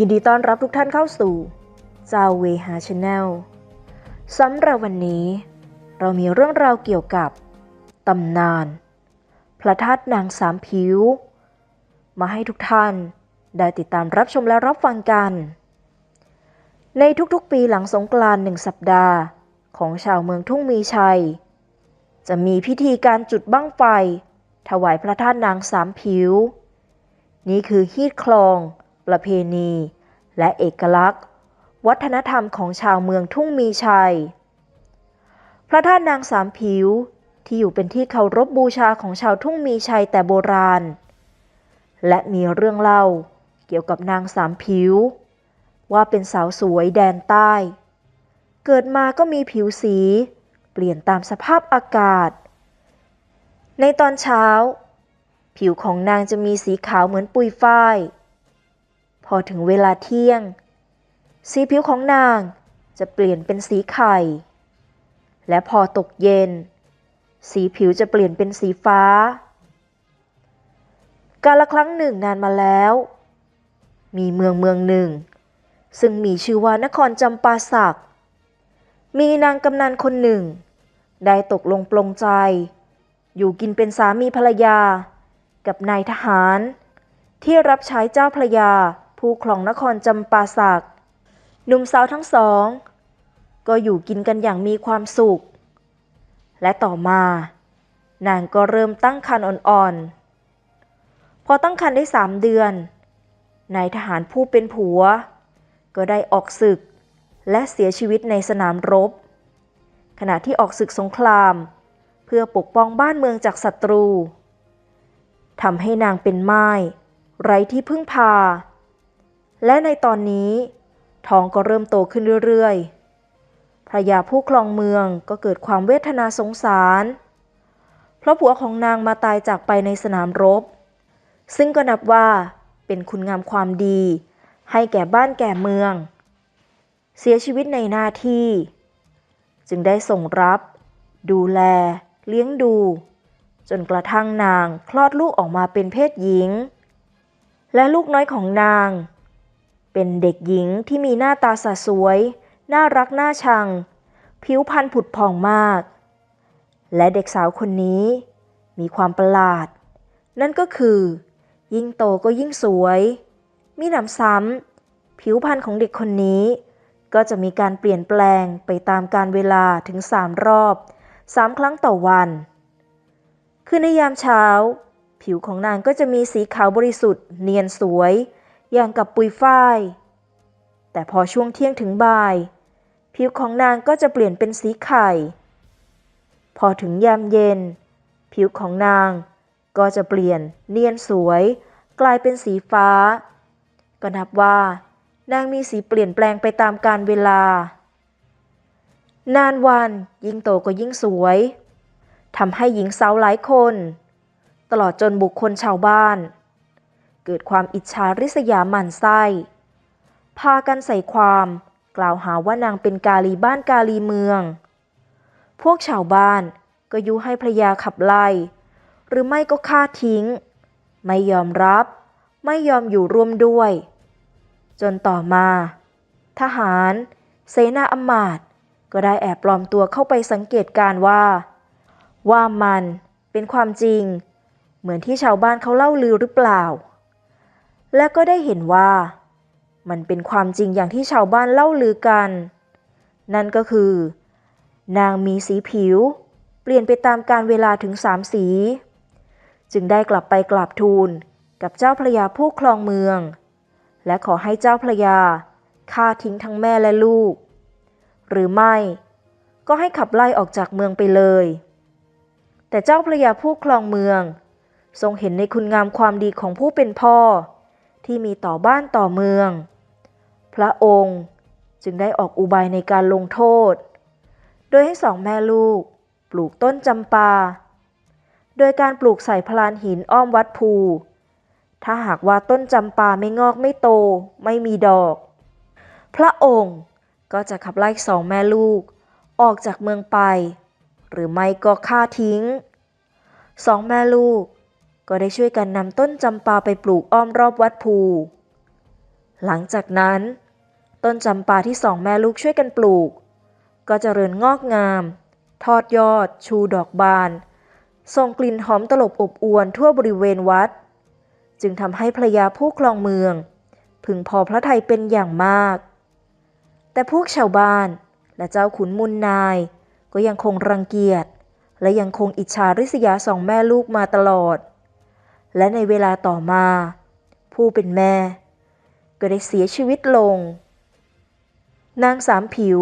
ยินดีต้อนรับทุกท่านเข้าสู่จาวเวหาชาแนลสำหรับวันนี้ เรามีเรื่องราวเกี่ยวกับตำนาน พระธาตุนางสามผิว มาให้ทุกท่านได้ติดตามรับชมและรับฟังกัน ในทุกๆปีหลังสงกรานต์หนึ่งสัปดาห์ของชาวเมืองทุ่งมีชัย จะมีพิธีการจุดบั้งไฟ ถวายพระธาตุนางสามผิว นี่คือฮีดคลอง ประเพณี และเอกลักษณ์ วัฒนธรรมของชาวเมืองทุ่งมีชัย พระธาตุนางสามผิวที่อยู่เป็นที่เคารพบูชาของชาวทุ่งมีชัยแต่โบราณ และมีเรื่องเล่าเกี่ยวกับนางสามผิว ว่าเป็นสาวสวยแดนใต้ เกิดมาก็มีผิวสี เปลี่ยนตามสภาพอากาศ ในตอนเช้า ผิวของนางจะมีสีขาวเหมือนปุยฝ้าย พอถึงเวลาเที่ยง สีผิวของนางจะเปลี่ยนเป็นสีไข่ และพอตกเย็น สีผิวจะเปลี่ยนเป็นสีฟ้า กาลครั้งหนึ่งนานมาแล้ว มีเมืองเมืองหนึ่ง ซึ่งมีชื่อว่านครจำปาสัก มีนางกำนันคนหนึ่ง ได้ตกลงปลงใจ อยู่กินเป็นสามีภรรยา กับนายทหารที่รับใช้เจ้าพระยา ผู้ครองนครจำปาสักหนุ่มสาวทั้งสอง ก็อยู่กินกันอย่างมีความสุข และต่อมา นางก็เริ่มตั้งครรภ์อ่อนๆ พอตั้งครรภ์ได้สามเดือน นายทหารผู้เป็นผัว ก็ได้ออกศึกและเสียชีวิตในสนามรบ ขณะที่ออกศึกสงคราม เพื่อปกป้องบ้านเมืองจากศัตรูทำให้นางเป็นไม้ไร้ที่พึ่งพา และในตอนนี้ท้องก็เริ่มโตขึ้นเรื่อยๆภรรยาผู้ครองเมืองก็เกิดความเวทนาสงสาร เพราะผัวของนางมาตายจากไปในสนามรบ ซึ่งก็นับว่าเป็นคุณงามความดี ให้แก่บ้านแก่เมือง เสียชีวิตในหน้าที่ จึงได้ส่งรับ ดูแล เลี้ยงดู จนกระทั่งนางคลอดลูกออกมาเป็นเพศหญิง และลูกน้อยของนาง เป็นเด็กหญิงที่มีหน้าตาสะสวย น่ารักน่าชัง ผิวพรรณผุดผ่องมาก และเด็กสาวคนนี้ มีความประหลาด นั่นก็คือ ยิ่งโตก็ยิ่งสวย มีหนำซ้ำผิวพรรณของเด็กคนนี้ ก็จะมีการเปลี่ยนแปลงไปตามการเวลาถึงสามรอบสามครั้งต่อวัน คือในยามเช้า ผิวของนางก็จะมีสีขาวบริสุทธิ์ เนียนสวย อย่างกับปุยฝ้าย แต่พอช่วงเที่ยงถึงบ่าย ผิวของนางก็จะเปลี่ยนเป็นสีไข่ พอถึงยามเย็น ผิวของนางก็จะเปลี่ยนเนียนสวย กลายเป็นสีฟ้า ก็นับว่านางมีสีเปลี่ยนแปลงไปตามกาลเวลา นานวันยิ่งโตก็ยิ่งสวยทำให้หญิงสาวหลายคน ตลอดจนบุคคลชาวบ้าน เกิดความอิจฉาริษยาหมั่นไส้ พากันใส่ความ กล่าวหาว่านางเป็นกาลีบ้านกาลีเมือง พวกชาวบ้านก็ยุให้ภรยาขับไล่ หรือไม่ก็ฆ่าทิ้ง ไม่ยอมรับ ไม่ยอมอยู่ร่วมด้วย จนต่อมา ทหาร เสนาอำมาตย์ก็ได้แอบปลอมตัวเข้าไปสังเกตการ์ว่า ว่ามันเป็นความจริง เหมือนที่ชาวบ้านเขาเล่าลือหรือเปล่า และก็ได้เห็นว่า มันเป็นความจริงอย่างที่ชาวบ้านเล่าลือกัน นั่นก็คือ นางมีสีผิว เปลี่ยนไปตามการเวลาถึงสามสี จึงได้กลับไปกราบทูลกับเจ้าพระยาผู้ครองเมือง และขอให้เจ้าพระยาฆ่าทิ้งทั้งแม่และลูก หรือไม่ก็ให้ขับไล่ออกจากเมืองไปเลย แต่เจ้าพระยาผู้ครองเมือง ทรงเห็นในคุณงามความดีของผู้เป็นพ่อ ที่มีต่อบ้านต่อเมือง พระองค์จึงได้ออกอุบายในการลงโทษ โดยให้สองแม่ลูกปลูกต้นจำปา โดยการปลูกใส่พลานหินอ้อมวัดภู ถ้าหากว่าต้นจำปาไม่งอกไม่โตไม่มีดอก พระองค์ก็จะขับไล่สองแม่ลูกออกจากเมืองไป หรือไม่ก็ฆ่าทิ้ง สองแม่ลูก ก็ได้ช่วยกันนำต้นจำปาไปปลูกอ้อมรอบวัดภู หลังจากนั้น ต้นจำปาที่สองแม่ลูกช่วยกันปลูก ก็จเจริญงอกงาม ทอดยอด ชูดอกบาน ส่งกลิ่นหอมตลบอบอวนทั่วบริเวณวัด จึงทำให้ภรยาผู้ครองเมือง พึงพอพระทัยเป็นอย่างมาก แต่พวกชาวบ้านและเจ้าขุนมุนนาย ก็ยังคงรังเกียจและยังคงอิจฉาริษยาสองแม่ลูกมาตลอด และในเวลาต่อมา ผู้เป็นแม่ ก็ได้เสียชีวิตลง นางสามผิว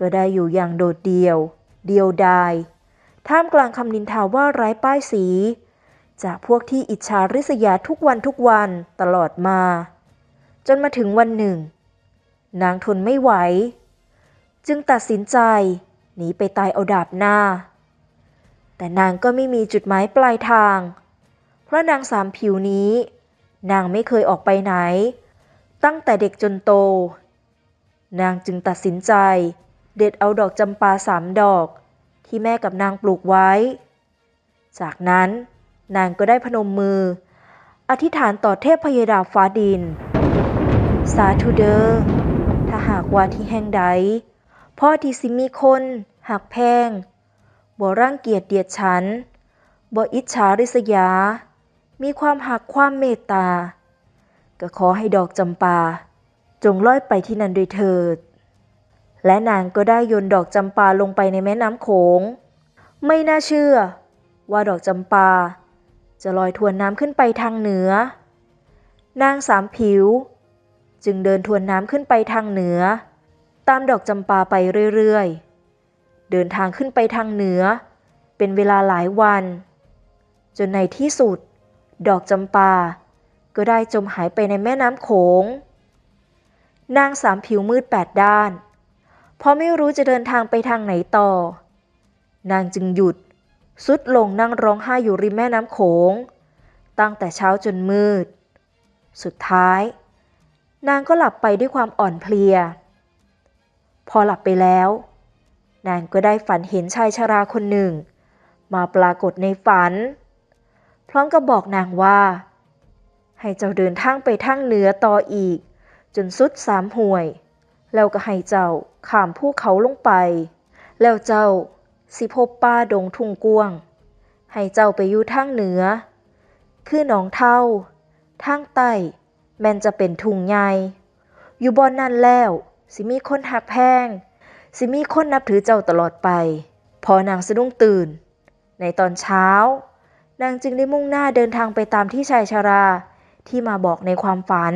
ก็ได้อยู่อย่างโดดเดี่ยว เดียวดาย ท่ามกลางคำนินทาว่าไร้ป้ายสี จากพวกที่อิจฉาริษยาทุกวันทุกวันตลอดมา จนมาถึงวันหนึ่ง นางทนไม่ไหว จึงตัดสินใจหนีไปตายเอาดาบหน้า แต่นางก็ไม่มีจุดหมายปลายทาง เพรานางสามผิวนี้ นางไม่เคยออกไปไหน ตั้งแต่เด็กจนโต นางจึงตัดสินใจ เด็ดเอาดอกจำปาสามดอก ที่แม่กับนางปลูกไว้ จากนั้นนางก็ได้พนมมือ อธิษฐานต่อเทพพยดาฟ้าดิน สาธุเดอถ้าหากว่าที่แห่งใดพ่อที่สิมีคนหักแพงบ่ร่างเกียจเดียดฉันบ่อิจฉาริษยา มีความหักความเมตตา ก็ขอให้ดอกจำปา จงลอยไปที่นั่นด้วยเถิด และนางก็ได้โยนดอกจำปาลงไปในแม่น้ำโขง ไม่น่าเชื่อ ว่าดอกจำปา จะลอยทวนน้ำขึ้นไปทางเหนือ นางสามผิว จึงเดินทวนน้ำขึ้นไปทางเหนือ ตามดอกจำปาไปเรื่อยๆ เดินทางขึ้นไปทางเหนือ เป็นเวลาหลายวัน จนในที่สุด ดอกจำปา ก็ได้จมหายไปในแม่น้ำโขง นางสามผิวมืดแปดด้าน เพราะไม่รู้จะเดินทางไปทางไหนต่อ นางจึงหยุด สุดลงนั่งร้องไห้อยู่ริมแม่น้ำโขง ตั้งแต่เช้าจนมืด สุดท้าย นางก็หลับไปด้วยความอ่อนเพลีย พอหลับไปแล้ว นางก็ได้ฝันเห็นชายชราคนหนึ่ง มาปรากฏในฝัน ร้อมกับบอกนางว่า ให้เจ้าเดินทางไปทางเหนือต่ออีก จนสุดสามห่วย แล้วก็ให้เจ้าข้ามภูเขาลงไป แล้วเจ้าสิพบป่าดงทุ่งกวง ให้เจ้าไปอยู่ทางเหนือ คือหนองเท่าทางใต้แม่นจะเป็นทุ่งใหญ่อยู่บอนนั้นแล้ว สิมีคนหักแพง สิมีคนนับถือเจ้าตลอดไป พอนางสะดุ้งตื่น ในตอนเช้า นางจึงได้มุ่งหน้าเดินทางไปตามที่ชายชาราที่มาบอกในความฝัน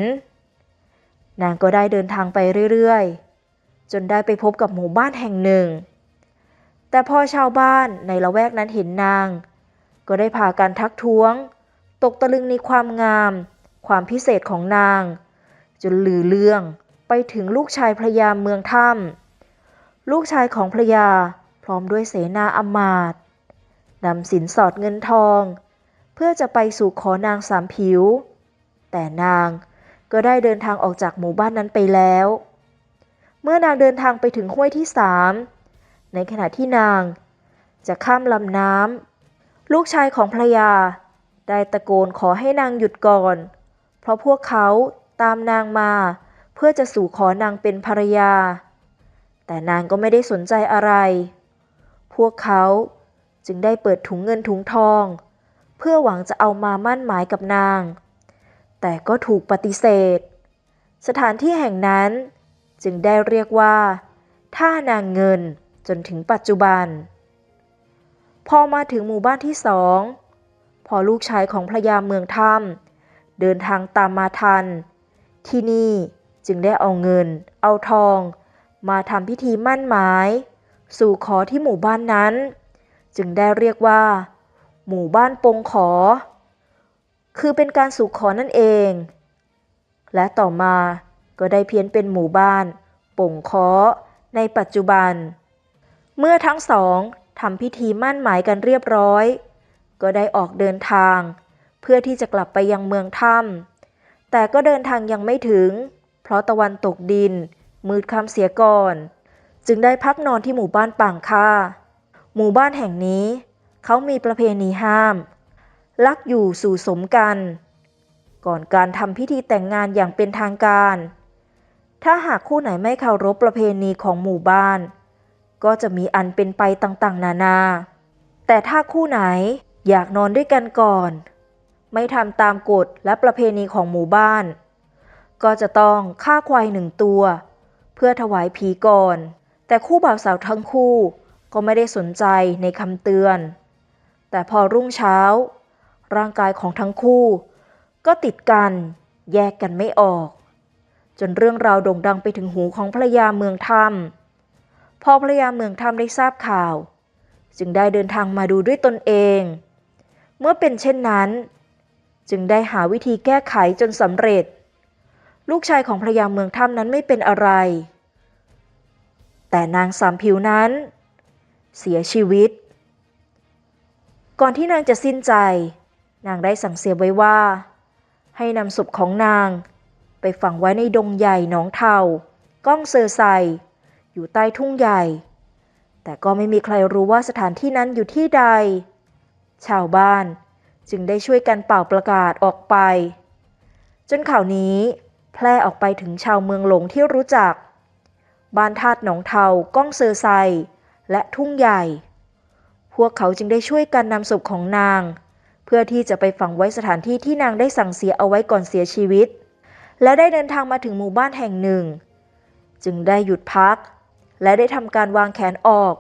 นางก็ได้เดินทางไปเรื่อยๆ จนได้ไปพบกับหมู่บ้านแห่งหนึ่ง แต่พอชาวบ้านในละแวกนั้นเห็นนาง ก็ได้พากันทักท้วง ตกตะลึงในความงาม ความพิเศษของนาง จนลือเรื่องไปถึงลูกชายพระยาเมืองถ้ำลูกชายของพระยาพร้อมด้วยเสนาอมาตย์ นำสินสอดเงินทอง เพื่อจะไปสู่ขอนางสามผิว แต่นางก็ได้เดินทางออกจากหมู่บ้านนั้นไปแล้ว เมื่อนางเดินทางไปถึงห้วยที่สามในขณะที่นางจะข้ามลำน้ำลูกชายของพรยา ได้ตะโกนขอให้นางหยุดก่อน เพราะพวกเขาตามนางมาเพื่อจะสู่ขอนางเป็นภรรยา แต่นางก็ไม่ได้สนใจอะไร พวกเขา จึงได้เปิดถุงเงินถุงทอง เพื่อหวังจะเอามามั่นหมายกับนาง แต่ก็ถูกปฏิเสธ สถานที่แห่งนั้นจึงได้เรียกว่า ท่านางเงินจนถึงปัจจุบัน พอมาถึงหมู่บ้านที่สองพอลูกชายของพระยาเมืองถ้ำเดินทางตามมาทัน ที่นี่จึงได้เอาเงิน เอาทอง มาทำพิธีมั่นหมาย สู่ขอที่หมู่บ้านนั้น จึงได้เรียกว่า หมู่บ้านปงขอ คือเป็นการสู่ขอนั่นเอง และต่อมาก็ได้เพี้ยนเป็นหมู่บ้านปงขอในปัจจุบัน เมื่อทั้งสองทำพิธีมั่นหมายกันเรียบร้อย ก็ได้ออกเดินทาง เพื่อที่จะกลับไปยังเมืองถ้ำแต่ก็เดินทางยังไม่ถึง เพราะตะวันตกดิน มืดค่ำเสียก่อน จึงได้พักนอนที่หมู่บ้านป่างค่า หมู่บ้านแห่งนี้ เขามีประเพณีห้าม ลักอยู่สู่สมกัน ก่อนการทำพิธีแต่งงานอย่างเป็นทางการ ถ้าหากคู่ไหนไม่เคารพประเพณีของหมู่บ้าน ก็จะมีอันเป็นไปต่างๆ นานา แต่ถ้าคู่ไหนอยากนอนด้วยกันก่อน ไม่ทำตามกฎและประเพณีของหมู่บ้าน ก็จะต้องฆ่าควายหนึ่งตัว เพื่อถวายผีก่อน แต่คู่บ่าวสาวทั้งคู่ ก็ไม่ได้สนใจในคำเตือน แต่พอรุ่งเช้า ร่างกายของทั้งคู่ ก็ติดกันแยกกันไม่ออก จนเรื่องราวโด่งดังไปถึงหูของภรรยาเมืองถ้ำพอภรรยาเมืองถ้ำได้ทราบข่าว จึงได้เดินทางมาดูด้วยตนเอง เมื่อเป็นเช่นนั้น จึงได้หาวิธีแก้ไขจนสำเร็จ ลูกชายของภรรยาเมืองถ้ำนั้นไม่เป็นอะไร แต่นางสามผิวนั้น เสียชีวิต ก่อนที่นางจะสิ้นใจ นางได้สั่งเสียไว้ว่า ให้นำศพของนางไปฝังไว้ในดงใหญ่หนองเทาก้องเซอร์ไซ อยู่ใต้ทุ่งใหญ่ แต่ก็ไม่มีใครรู้ว่าสถานที่นั้นอยู่ที่ใด ชาวบ้านจึงได้ช่วยกันเป่าประกาศออกไป จนข่าวนี้แพร่ออกไปถึงชาวเมืองหลงที่รู้จัก บ้านธาตุหนองเทาก้องเซอร์ไซ และทุ่งใหญ่ พวกเขาจึงได้ช่วยกันนำศพของนาง เพื่อที่จะไปฝังไว้สถานที่ที่นางได้สั่งเสียเอาไว้ก่อนเสียชีวิต และได้เดินทางมาถึงหมู่บ้านแห่งหนึ่ง จึงได้หยุดพัก และได้ทำการวางแขนออก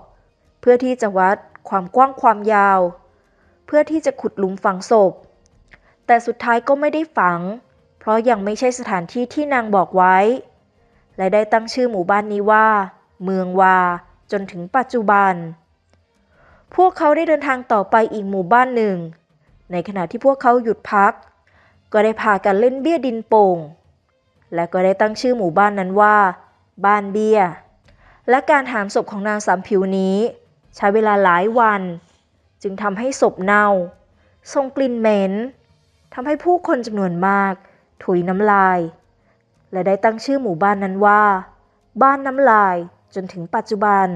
เพื่อที่จะวัดความกว้างความยาว เพื่อที่จะขุดหลุมฝังศพ แต่สุดท้ายก็ไม่ได้ฝัง เพราะยังไม่ใช่สถานที่ที่นางบอกไว้ และได้ตั้งชื่อหมู่บ้านนี้ว่า เมืองวา จนถึงปัจจุบัน พวกเขาได้เดินทางต่อไปอีกหมู่บ้านหนึ่ง ในขณะที่พวกเขาหยุดพัก ก็ได้พากันเล่นเบี้ยดินโป่ง และก็ได้ตั้งชื่อหมู่บ้านนั้นว่า บ้านเบี้ย และการหามศพของนางสามผิวนี้ ใช้เวลาหลายวัน จึงทำให้ศพเน่าส่งกลิ่นเหม็นทำให้ผู้คนจำนวนมาก ถุยน้ำลาย และได้ตั้งชื่อหมู่บ้านนั้นว่า บ้านน้ำลาย จนถึงปัจจุบัน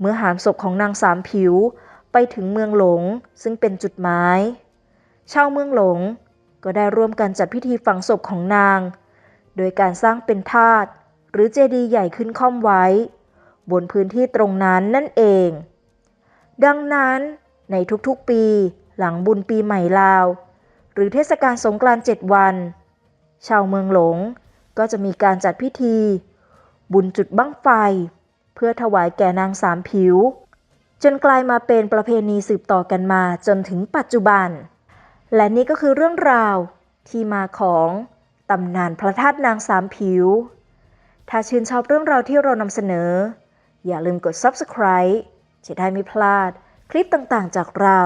เมื่อหามศพของนางสามผิวไปถึงเมืองหลงซึ่งเป็นจุดหมายชาวเมืองหลงก็ได้ร่วมกันจัดพิธีฝังศพของนาง โดยการสร้างเป็นธาตุหรือเจดีย์ใหญ่ขึ้นค่อมไว้ บนพื้นที่ตรงนั้นนั่นเอง ดังนั้นในทุกๆปีหลังบุญปีใหม่ลาว หรือเทศกาลสงกรานต์เจ็ดวัน ชาวเมืองหลงก็จะมีการจัดพิธี บุญจุดบั้งไฟ เพื่อถวายแก่นางสามผิว จนกลายมาเป็นประเพณีสืบต่อกันมาจนถึงปัจจุบัน และนี่ก็คือเรื่องราวที่มาของตำนานพระธาตุนางสามผิว ถ้าชื่นชอบเรื่องราวที่เรานำเสนอ อย่าลืมกด subscribe จะได้ไม่พลาดคลิปต่างๆจากเรา